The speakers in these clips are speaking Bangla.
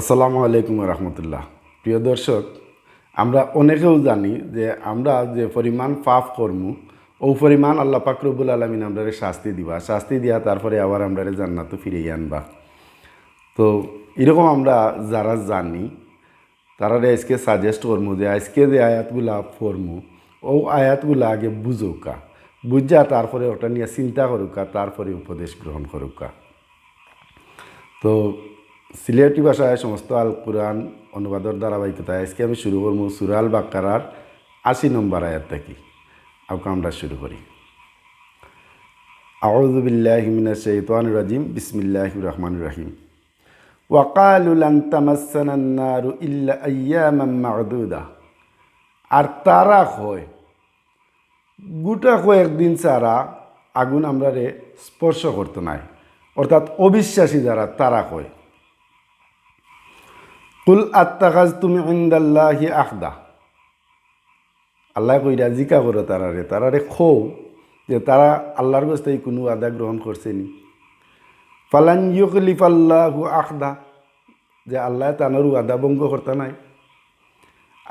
আসসালামু আলাইকুম রহমতুল্লাহ। প্রিয় দর্শক, আমরা অনেকেও জানি যে আমরা যে পরিমাণ পাপ কর্ম, ও পরিমাণ আল্লাহ পাকরবুল আলমিন আমরা শাস্তি দিবা। শাস্তি দিয়া তারপরে আবার আমরা জান্নাত ফিরিয়ে আনবা। তো এরকম আমরা যারা জানি তারা আজকে সাজেস্ট করমু যে আজকে যে আয়াতগুলা পড়মু, ও আয়াতগুলা আগে বুঝুকা। বুঝা তারপরে ওটা নিয়ে চিন্তা করুকা, তারপরে উপদেশ গ্রহণ করুকা। তো সিলেটি ভাষায় সমস্ত আল কোরআন অনুবাদর ধারাবাহিকতা আজকে আমি শুরু করব সুরাল বাক্কারার আশি নম্বর আয়াত থেকে। আউকে আমরা শুরু করি। আউযু বিল্লাহি মিনাশ শাইতানির রাজিম। বিসমিল্লাহির রহমানির রহিম। ওয়াকালু লান তামাসসানান নারু ইল্লা আইয়ামান মা'দুদা। আর তারা হয় গোটা কয়েকদিন ছাড়া আগুন আমরা স্পর্শ করতো নাই। অর্থাৎ অবিশ্বাসী যারা, তারা কয় কুল আত্মাকাজ তুমি ইন্দাল্লাহি আখদা আল্লাহ কইরা জিকা করো তারারে। তারারে খৌ যে তারা আল্লাহর কাছ থেকে কোনো আদা গ্রহণ করছেনি ফালান ইউকলিফ আল্লাহু আখদা যে আল্লাহ তানোর আদা ভঙ্গ করতে নাই।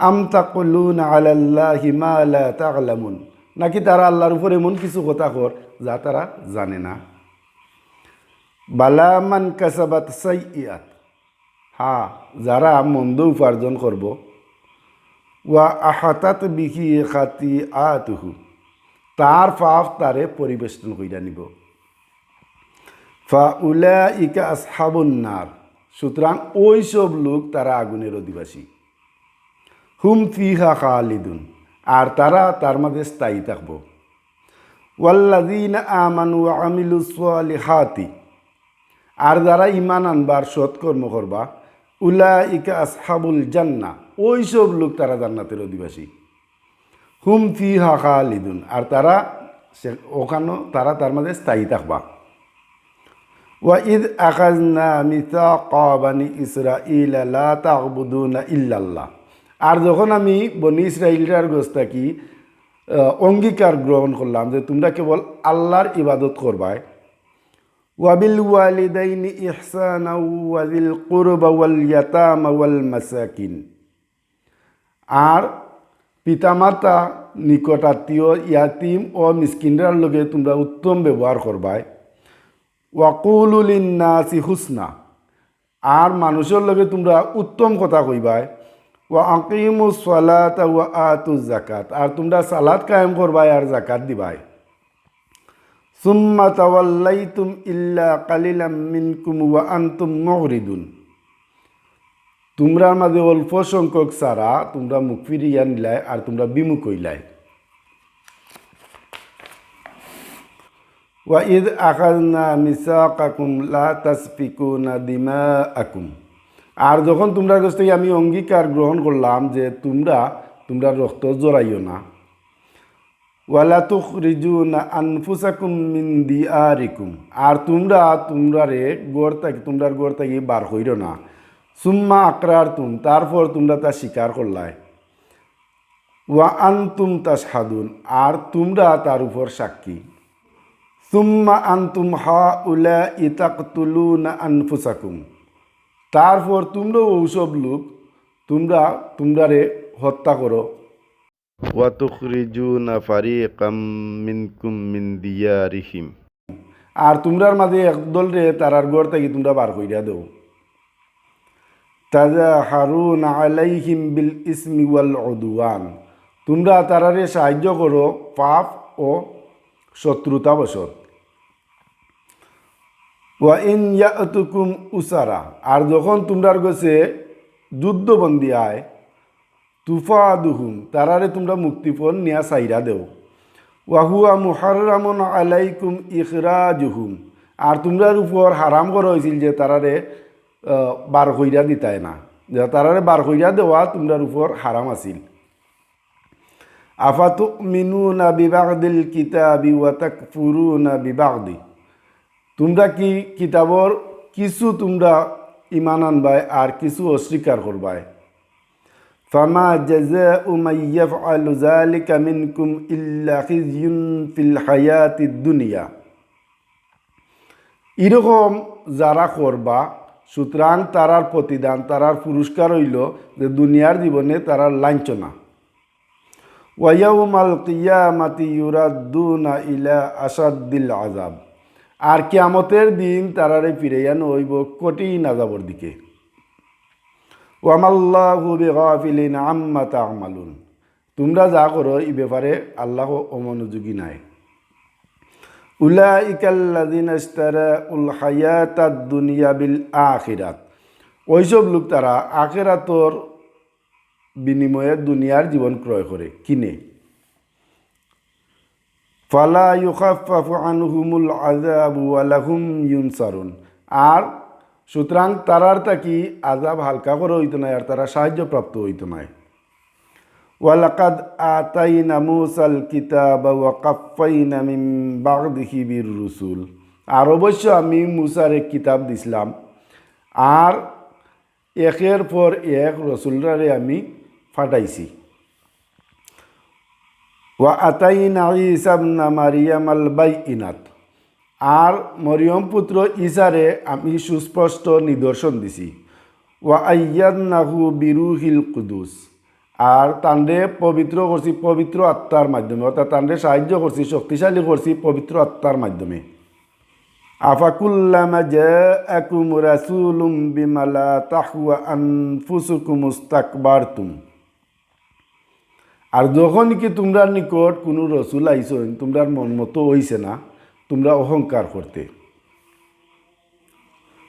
আম তাকুলুন আলাল্লাহি মা লা তা'লামুন নাকি তারা আল্লাহর উপর এমন কিছু কথা কর যা তারা জানে না। বালামান কাসাবাত সাইয়াত হা, যারা মন্দ উপার্জন করব। ওয়া আহাতাত বিহি খাতি আতুহু তার পাপ তারে পরিবেষ্টন কইরা নিব। ফা উলা ইকা আসহাবুন্নার সুতরাং ওই সব লোক তারা আগুনের অধিবাসী। হুম ফিহা খালিদুন, আর তারা তার মাঝে স্থায়ী থাকব। ওয়াল্লাদিন আমানু আমিলু সালিহাতি, আর যারা ইমান আনবার সৎকর্ম করবা উলা ইকা আসহাবুল জান্না। ওই সব লোক তারা জান্নাতের অধিবাসী। হুম ফি হা খালিদুন। আর তারা সে ওখানে তারা তার মাঝে স্থায়ী থাকবা। ওয়া ইদ আকাজনা মিথা কাবানি ইসরা ইলা তাকবুদুনা ইল্লাল্লাহ। আর যখন আমি বনি ইসরাইলটার গোস্তা কি অঙ্গীকার গ্রহণ করলাম যে তোমরা কেবল আল্লাহর ইবাদত করবায় ওয়াদিল কুরবা ওয়াল ইয়াতামা ওয়াল মাসাকিন আর পিতামাতা, নিকটাত্মীয়, ইয়াতিম ও মিসকিনরার লগে তোমরা উত্তম ব্যবহার করবায় ওয়াকুলুল নাসি হুসনা। আর মানুষের লগে তোমরা উত্তম কথা কইবায় ওয়া আকিমু সালাত ওয়া আতু জাকাত আর তোমরা সালাত কায়েম করবাই আর জাকাত দিবাই। সুম্মা তাওয়াল্লাইতুম ইল্লা কালিলাম মিনকুম ওয়া আনতুম মুহরিদুন তোমরা মাঝে অল্প সংখ্যক সারা, তোমরা মুখ ফিরিয়ে আনলাই আর তোমরা বিমুখ হইলাই। ওয়া ইদ আখাজনা মিসাকাকুম লা তাসফিকুনা দিমাআকুম আর যখন তোমরা কাছ থেকে আমি অঙ্গীকার গ্রহণ করলাম যে তোমরা তোমরা রক্ত জড়াইও না। ওয়ালা তুখরিজুনা আনফুসাকুম মিন দিয়ারিকুম। আর তোমরা, তোমরারে গড় থাকি, তোমরার গড় থাকি বার হইর না। সুম্মা আকরার তুম তারপর তোমরা তা স্বীকার করলাই। ওয়া আনতুম তা সাধুন আর তোমরা তার উপর সাক্ষী। সুম্মা আনতুম হা উলা ইতাকতুলুনা আনফুসাকুম। তারপর তোমরা ওসব লোক, তোমরা তোমরা রে হত্যা করো। আর তোমরার মাঝে একদল রে, তারার গড় থেকে তোমরা বার কইরা দেও। তাজা হারুন আলাইহিম বিল ইসমি ওয়াল উদওয়ান। তোমরা তারারে সাহায্য করো পাপ ও শত্রুতা বসত ওয়া ইন ইয়াতুকুম উসারা। আর যখন তোমরার গেছে যুদ্ধবন্দী আয় তুফা দুহুম তারারে তোমরা মুক্তিপণ নিয়া সাইরা দেও। ওয়াহুয়া মুহাররামন আলাইকুম ইখরাজুহুম, আর তোমরার উপর হারাম করা হয়েছিল যে তারারে বার কইরা দিতায় না। যে তারারে বার কইরা দেওয়া তোমরার উপর হারাম আছিল। আফাতু মিনুনা বিবাগদিল কিতাবি ওয়া তাকফুরুনা বিবাগদি, তোমরা কি কিতাবর কিছু তোমরা ইমান আনবাই আর কিছু অস্বীকার করবাই ফামা জাজা উমাইয়াফ আলু জালিকা মিনকুম ইল্লা খিজিউন ফিল হায়াতি দুনিয়া এরকম যারা করবা, সুতরাং তারার প্রতিদান, তারার পুরস্কার হইল যে দুনিয়ার জীবনে তারার লাঞ্ছনা। ওয়াইয়াউমাল কিয়ামাতি ইউরাদ্দুনা ইলা আসাদ্দিল আজাব আর কিয়ামতের দিন তারারে ফিরাইয়ানো হইব কঠিন আজাবর দিকে। ওয়ামাল্লাহু তোমরা যা করো, এই ব্যাপারে আল্লাহ অমনোযোগী নাই। দুনিয়া বিল আখিরাত। ওইসব লোক তারা আখিরাতর বিনিময়ে দুনিয়ার জীবন ক্রয় করে, কিনে। ফালা ইউখাফাফু আনহুমুল ওয়া লাহুম ইউনসারুন। আর সুতরাং তারার তাকি আজাব হালকা করে হইতো না আর তারা সাহায্যপ্রাপ্ত হইতো না ওয়ালাকাদ আতাইনা মুসাল কিতাব ওয়া কাফাইনা মিন বাগদিহি বির রুসুল আর অবশ্য আমি মুসার এক কিতাব দিছিলাম। আর একের পর এক রসুলরারে আমি ফাটাইছি। ওয়া আতাইনা ইসাবনা মারিয়াম আল বাইনাত আর মরিয়ম পুত্র ইসারে আমি সুস্পষ্ট নিদর্শন দিছি। ওয়া নাহু বিরুহিল কুদুস। আর তান্ডে পবিত্র করছি, পবিত্র আত্মার মাধ্যমে। অর্থাৎ তান্ডে সাহায্য করছি, শক্তিশালী করছি, পবিত্র আত্মার মাধ্যমে। আফাকুল্লামা জাআকুম রাসূলুম বিমা লা তাহওয়া আনফুসুকুম ইস্তাকবারতুম আর যখন কি তোমরা নিকট কোনো রসুল আইসন, তোমরার মন মতো হইছে না তোমরা অহংকার করতে।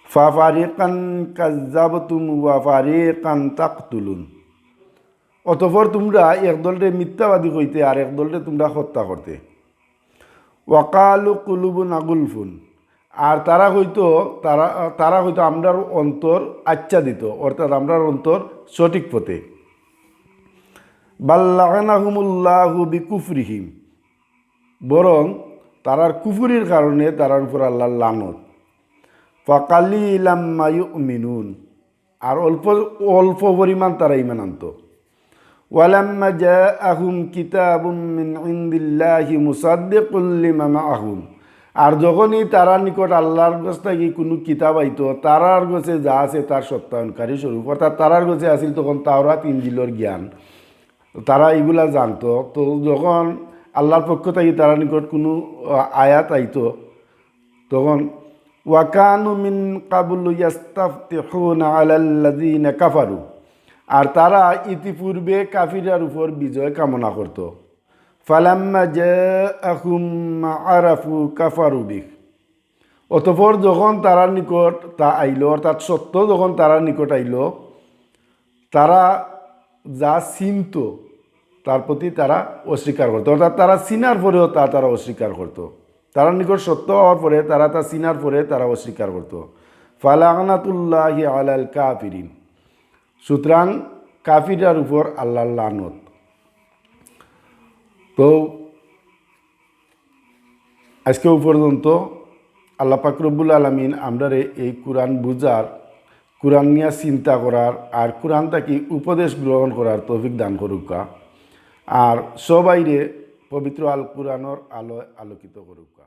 ফাফারিকান কাজ্জাবতুম ওয়া ফারিকান তাকতুলুন। অতঃপর তোমরা একদলরে মিথ্যাবাদী কইতে আর একদলরে তোমরা হত্যা করতে। ওয়াকালু কুলুবুন আগুলফুন। আর তারা হয়তো তারা তারা হয়তো আমরার অন্তর আচ্ছাদিত, অর্থাৎ আমরার অন্তর সঠিক পথে। বাল্লাহনাহুমুল্লাহু বিকুফরিহিম। বরং তারার কুফুরির কারণে তারার উপর আল্লাহ লানত। ফাকালি ইলাম্মায়ু মিনুন আর অল্প অল্প পরিমাণ তারা ইমান আনত। ওয়ালাম্মা জাআহুম কিতাবুম মিন ইনদিল্লাহি মুসাদ্দিকুল লিমা মাআহুম। আর যখনই তারার নিকট আল্লাহর কাছ থেকে কোনো কিতাব আইত, তারার কাছে যা আছে তার সত্যায়নকারী স্বরূপ। অর্থাৎ তারার কাছে আসিল তখন তাওরাত ইঞ্জিলর জ্ঞান। তারা এগুলা জানতো। তো যখন আল্লাহর পক্ষ থেকে তারা নিকট কোনো আয়াত আইতো। তখন, ওয়াকানু মিন কাবুল ইয়াস্তাফতিহুন কাফারু। আর তারা ইতিপূর্বে কাফিরার উপর বিজয় কামনা করত। ফালাম্মা জাআহুম আরাফু কাফারু বিহ। অতঃপর যখন তারার নিকট তা আইল, অর্থাৎ সত্য যখন তারার নিকট আইল, তারা যা চিনত তার প্রতি তারা অস্বীকার করতো। অর্থাৎ তারা চিনার পরেও তা তারা অস্বীকার করতো। তারা নিকট সত্য হওয়ার পরে তারা তা চিনার পরে তারা অস্বীকার করতো। ফালাগনাতুল্লাহি আলাল কাফিরিন। সুতরাং কাফিরার উপর আল্লাহ লানত। তো আজকে পর্যন্ত আল্লাহ পাকরবুল আলমিন আমরা এই কোরআন বুঝার, কোরআন নিয়ে চিন্তা করার আর কোরআন তাকে উপদেশ গ্রহণ করার তৌফিক দান করুকা আর সবাইরে পবিত্র আল কোরআনর আলোয় আলোকিত করুকা।